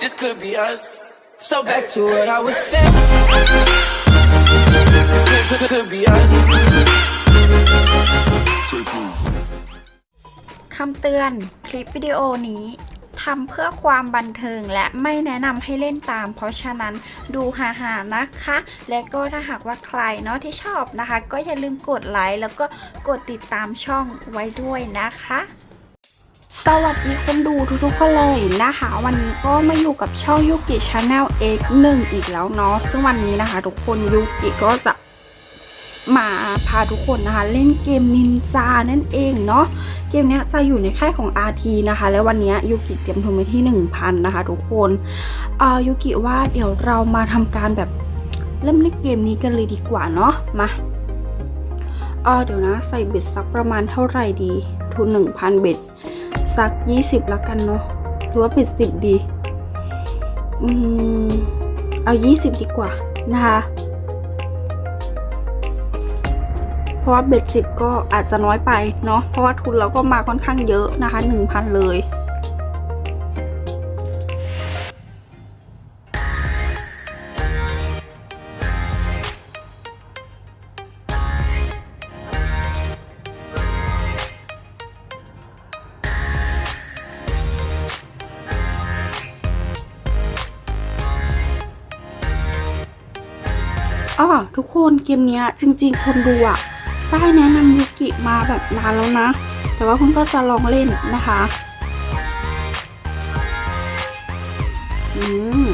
this could be us. So back to what I was saying. Could, could, could be us. คำเตือน คลิปวิดีโอนี้ทำเพื่อความบันเทิงและไม่แนะนำให้เล่นตาม เพราะฉะนั้นดูหาๆนะคะ และก็ถ้าหากว่าใครเนาะที่ชอบนะคะ ก็อย่าลืมกดไลค์แล้วก็กดติดตามช่องไว้ด้วยนะคะ สวัสดีคนดูทุกๆคนเลยนะคะ วันนี้ก็มาอยู่กับช่องยุกิชาแนล X1 อีกแล้วเนาะซึ่งวันนี้นะคะ ทุกคนยุกิก็จะมาพาทุกคนนะคะ เล่นเกมนินจานั่นเองเนาะเกมนี้จะอยู่ในค่ายของ RT นะคะ แล้ววันนี้ยยูกิเตรียมทุนไปที่ 1,000 นะคะทุกคนเอ่อยูกิว่าเดี๋ยวเรามาทำการแบบเริ่มเล่นเกมนี้กันเลยดีกว่าเนาะมาเออเดี๋ยวนะใส่เบ็ดสักประมาณเท่าไหร่ดีทุน1,000เบ็ด สัก 20 ละกันเนาะหรือว่าเบ็ด10 ดี อืม เอา 20 ดีกว่านะคะ เพราะว่าเบ็ดสิบก็อาจจะน้อยไปเนาะ เพราะว่าทุนเราก็มาค่อนข้างเยอะนะคะ 1,000 เลย อ๋อทุกคนเกมนี้จริง ๆ คนดูอะได้แนะนำยูกิมาแบบนานแล้วนะ แต่ว่าคุณก็จะลองเล่นนะคะ อืม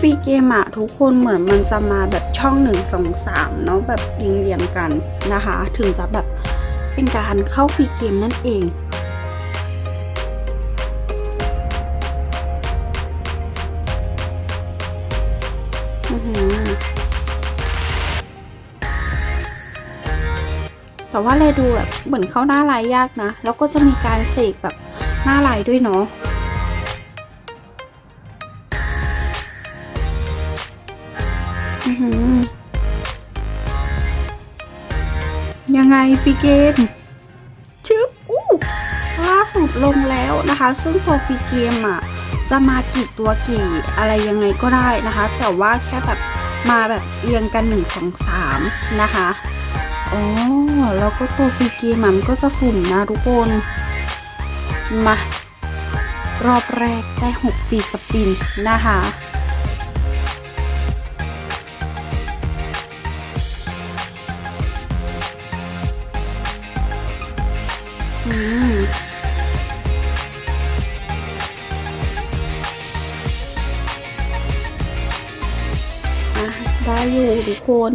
ฟรีเกมอะทุกคนเหมือนมันจะมาแบบช่องหนึ่งสองสามเนาะแบบเรียงเรียงๆกันนะคะ ถึงจะแบบเป็นการเข้าฟรีเกมนั่นเองแต่ว่าเลยดูแบบเหมือนเข้าหน้าลายยากนะ แล้วก็จะมีการเสกแบบหน้าลายด้วยเนาะ ยังไงฟรีเกมชึบอู้ล่าสุดลงแล้วนะคะ ซึ่งตัวฟรีเกมอะจะมากี่ตัวกี่อะไรยังไงก็ได้นะคะ แต่ว่าแค่แบบมาแบบเรียงกันหนึ่งสองสามนะคะอ๋อแล้วก็ตัวฟรีเกมมันก็จะสุ่มนะทุกคนมารอบแรกได้หกฟรีสปินนะคะ ได้อยู่ทุกคน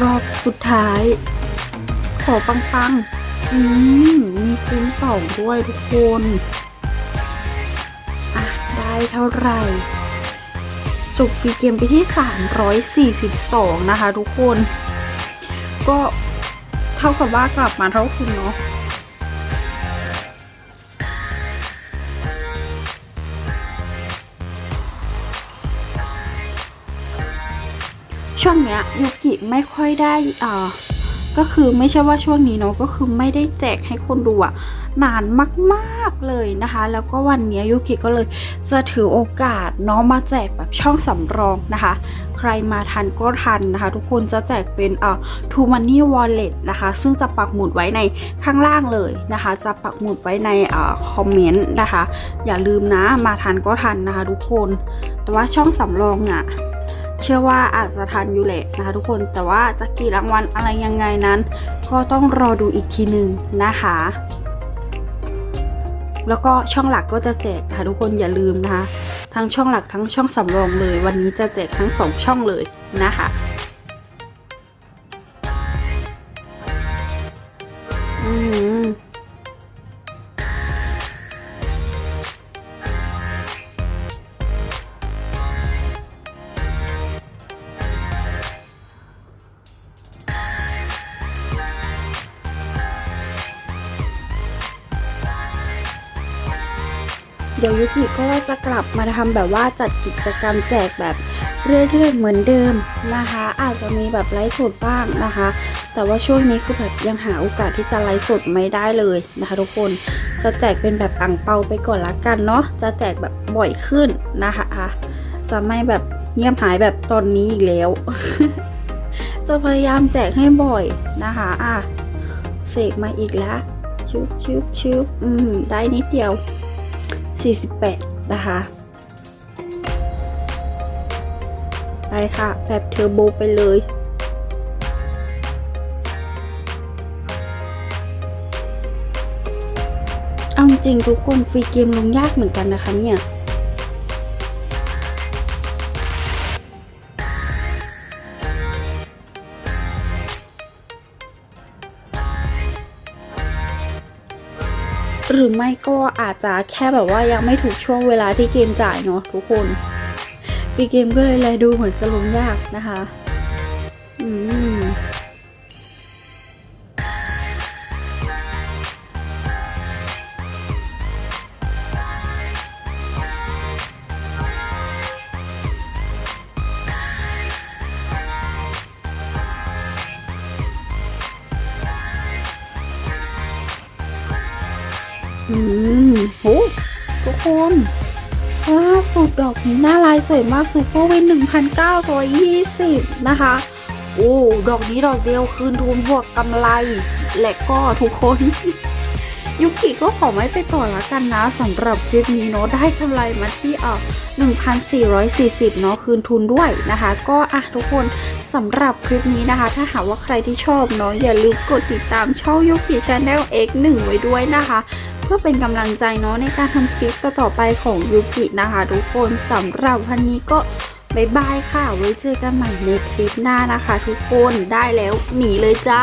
รอบสุดท้าย ขอปังๆ อืม มีคูณสองด้วยทุกคน อะ ได้เท่าไหร่ จบฟรีเกมไปที่ 342 นะคะทุกคน ก็เท่ากับว่ากลับมาเท่าคุณเนาะช่วงเนี้ยยูกิไม่ค่อยได้อ่า ก็คือไม่ใช่ว่าช่วงนี้เนาะก็คือไม่ได้แจกให้คนดูอะนานมากๆเลยนะคะ แล้วก็วันนี้ยูกิก็เลยจะถือโอกาสเนาะมาแจกแบบช่องสำรองนะคะ ใครมาทันก็ทันนะคะ ทุกคนจะแจกเป็นเอ่อ True Money Wallet นะคะ ซึ่งจะปักหมุดไว้ในข้างล่างเลยนะคะ จะปักหมุดไว้ในเอ่อคอมเมนต์นะคะ อย่าลืมนะมาทันก็ทันนะคะ ทุกคนแต่ว่าช่องสำรองอะ เชื่อว่าอาจจะทันอยู่แหละนะคะทุกคนแต่ว่าจะกี่รางวัลอะไรยังไงนั้น ก็ต้องรอดูอีกทีหนึ่งนะคะ แล้วก็ช่องหลักก็จะแจกนะคะทุกคนอย่าลืมนะคะทั้งช่องหลักทั้งช่องสำรองเลย วันนี้จะแจกทั้งสองช่องเลยนะคะ เดี๋ยวยุกิก็จะกลับมาทำแบบว่าจัดกิจกรรมแจกแบบเรื่อยๆเหมือนเดิมนะคะ อาจจะมีแบบไลฟ์สดบ้างนะคะ แต่ว่าช่วงนี้คือแบบยังหาโอกาสที่จะไลฟ์สดไม่ได้เลยนะคะ ทุกคนจะแจกเป็นแบบอ่างเปาไปก่อนละกันเนาะจะแจกแบบบ่อยขึ้นนะคะจะไม่แบบเงียบหายแบบตอนนี้อีกแล้ว จะพยายามแจกให้บ่อยนะคะอะเสกมาอีกแล้วชุบชุบชุบอืมได้นิดเดียว 48 นะคะ ไปค่ะ แบบเทอร์โบไปเลย เอาจริงทุกคนฟรีเกมลงยากเหมือนกันนะคะเนี่ย หรือไม่ก็อาจจะแค่แบบว่ายังไม่ถูกช่วงเวลาที่เกมจ่ายเนาะทุกคนปีเกมก็เลยเลยดูเหมือนจะล้มยากนะคะ อืม อืมโหทุกคนล่าสุดดอกนี้หน้าลายสวยมากซูเปอร์เวน1,920นเก้าร้อยยี่สิบนะคะ โอ้ ดอกนี้ดอกเดียวคืนทุนบวกกำไร และก็ทุกคน ยุกิก็ขอไม่ไปต่อละกันนะสำหรับคลิปนี้เนาะได้กำไรมาที่เอ่อ1,440 เนาะคืนทุนด้วยนะคะ ก็อะทุกคนสำหรับคลิปนี้นะคะ ถ้าหากว่าใครที่ชอบเนาะอย่าลืมกดติดตามช่องยุกิชาแนล X1 ไว้ด้วยนะคะ พื่อเป็นกำลังใจเนาะในการทำคลิปต่อไปของยูกินะคะ ทุกคนสำหรับวันนี้ก็บายบายค่ะ ไว้เจอกันใหม่ในคลิปหน้านะคะ ทุกคนได้แล้วหนีเลยจ้า